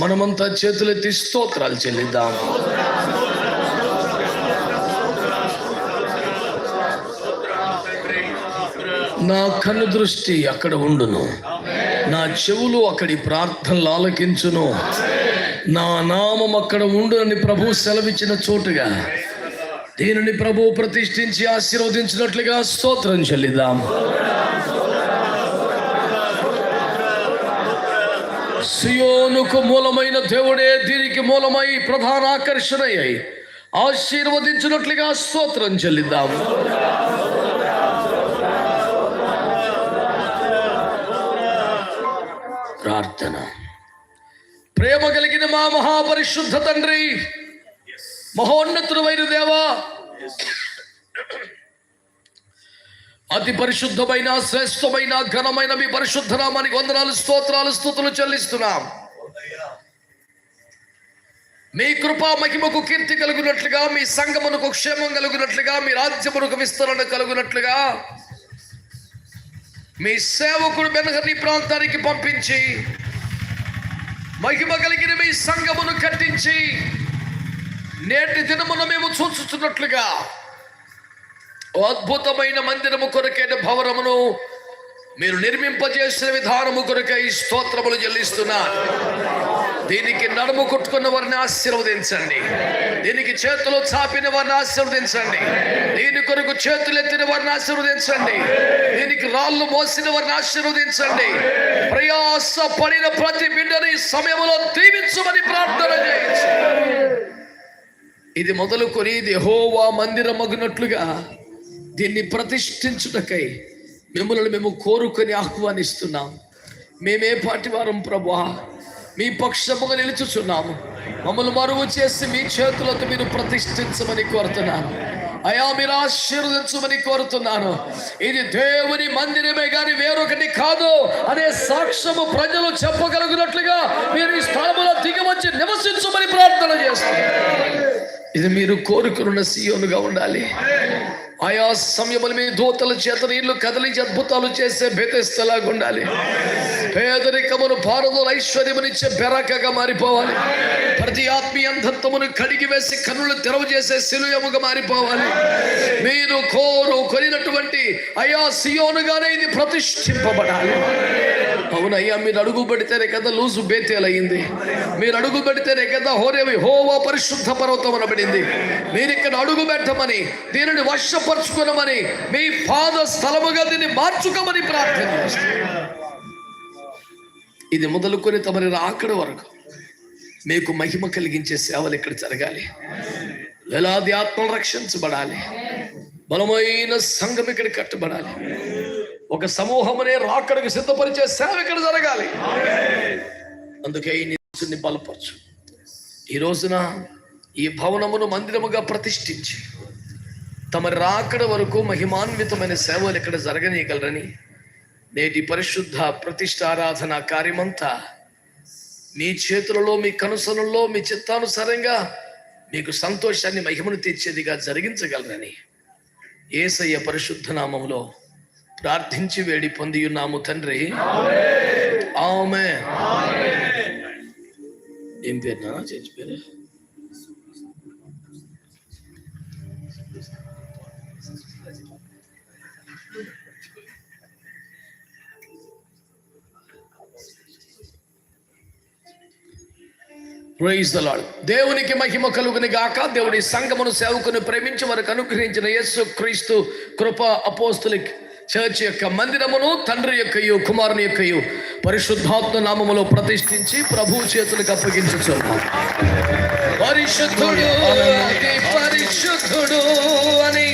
మనమంతా చేతులెత్తి స్తోత్రాలు చెల్లిద్దాం. నా కన్ను దృష్టి అక్కడ ఉండును. నా చెవులు అక్కడి ప్రార్థనలు ఆలకించును. నా నామం అక్కడ ఉండునని ప్రభు సెలవిచ్చిన చోటుగా దీనిని ప్రభు ప్రతిష్ఠించి ఆశీర్వదించినట్లుగా స్తోత్రం చెల్లిద్దాం. సియోనుకు మూలమైన దేవుడే దీనికి మూలమై ప్రధాన ఆకర్షణ అయి ఆశీర్వదించినట్లుగా స్తోత్రం చెల్లిద్దాం. ప్రార్థన. ప్రేమ కలిగిన మా మహాపరిశుద్ధ తండ్రి మహోన్నతుడమైన దేవా అతి పరిశుద్ధమైన శ్రేష్టమైన ఘనమైన మీ పరిశుద్ధ నామానికి వందనాలు స్తోత్రాలు స్థుతులు చెల్లిస్తున్నాం. మీ కృపా మహిమకు కీర్తి కలుగునట్లుగా మీ సంగమునకు క్షేమం కలుగునట్లుగా మీ రాజ్యమునకు విస్తరణ కలుగునట్లుగా మీ సేవకుడు బెనహరి ప్రాంతానికి పంపించి మహిమ కలిగిన మీ సంగమును కట్టించి నేటి దినమున మేము చూచుతున్నట్లుగా అద్భుతమైన మందిరము కొరకైన భవనమును మీరు నిర్మింపజేసిన విధానము కొరకై స్తోత్రములు చెల్లిస్తున్నారు దీనికి నడుము కుట్టుకున్న వారిని ఆశీర్వదించండి. దీనికి చేతులు చాపిన వారిని ఆశీర్వదించండి. దీని కొరకు చేతులు ఎత్తిన వారిని ఆశీర్వదించండి. దీనికి రాళ్ళు మోసిన వారిని ఆశీర్వదించండి. ప్రయాస పడిన ప్రతి బిడ్డని సమయంలో దీవించమని ప్రార్థన చేయించండి ఇది మొదలుకొని ఇది హోవా మందిరమగునట్లుగా దీన్ని ప్రతిష్ఠించుటకై మిమ్మల్ని మేము కోరుకొని ఆహ్వానిస్తున్నాం. మేమే పాటి వారం ప్రభా మీ పక్షముగా నిలుచుచున్నాము. మమ్మల్ని మరువు చేసి మీ చేతులతో మీరు ప్రతిష్ఠించమని కోరుతున్నాను. అయా మీరు ఆశీర్వదించమని కోరుతున్నాను. ఇది దేవుని మందిరమే కానీ వేరొకటి కాదు. అనే సాక్ష్యము ప్రజలు చెప్పగలుగునట్లుగా మీరు ఈ స్థలంలో దిగవచ్చి నివసించమని ప్రార్థన చేస్తున్నారు ఇది మీరు కోరుకున్న సీయోనుగా ఉండాలి. ఆయా సమయములు మీ దూతల చేత నీళ్ళు కదిలించి అద్భుతాలు చేసే బెతెస్తలాగా ఉండాలి పేదరికమును భారతులు ఐశ్వర్యమునిచ్చే బెరకగా మారిపోవాలి. ప్రతి ఆత్మీయ అంధత్వమును కడిగి వేసి కన్నులు తెరవ చేసే శిలుయముగా మారిపోవాలి. మీరు కోరు కొనినటువంటి అయా సియోనుగానే ఇది ప్రతిష్ఠింపబడాలి. అవునయ్యా మీరు అడుగు పెడితేనే కదా లూజు బేతేలయ్యింది. మీరు అడుగు పెడితేనే కదా హోరేవి హోవా పరిశుద్ధ పర్వతం అనబడింది. మీరు ఇక్కడ అడుగు పెట్టమని దీనిని వర్షపరుచుకునమని మీ పాద స్థలముగా దీన్ని మార్చుకోమని ప్రార్థన ఇది మొదలుకొని తమరి రాకడ వరకు మీకు మహిమ కలిగించే సేవలు ఇక్కడ జరగాలి. వేలాది ఆత్మలు రక్షించబడాలి. బలమైన సంఘం ఇక్కడ కట్టబడాలి. ఒక సమూహమునే రాకడకు సిద్ధపరిచే సేవ ఇక్కడ జరగాలి. అందుకే ఈ నివాసుని బలపరచు. ఈ రోజున ఈ భవనమును మందిరముగా ప్రతిష్ఠించి తమ రాకడ వరకు మహిమాన్వితమైన సేవలు ఇక్కడ జరగనీయగలరని నేటి పరిశుద్ధ ప్రతిష్ట ఆరాధన కార్యమంతా మీ చేతులలో మీ కనుసనుల్లో మీ చిత్తానుసారంగా మీకు సంతోషాన్ని మహిమను తెచ్చేదిగా జరిగించగలరని ఏసయ్య పరిశుద్ధ నామములో ప్రార్థించి వేడి పొంది ఉన్నాము తండ్రి ఆమె ఏం పేరు నాన్న? చర్చి పేరు? ప్రైజ్ ద లాడ్ దేవునికి మహిమ కలుగుని గాక. దేవుడి సంఘమును సేవకుని ప్రేమించి వారికి అనుగ్రహించిన యేసు క్రీస్తు కృప అపోస్తులిక్ చర్చ్ యొక్క మందిరమును తండ్రి యొక్కయు కుమారుని యొక్కయు పరిశుద్ధాత్మ నామములో ప్రతిష్ఠించి ప్రభు చేతులకు అప్పగించుచున్నాం. పరిశుద్ధుడు పరిశుద్ధుడు అని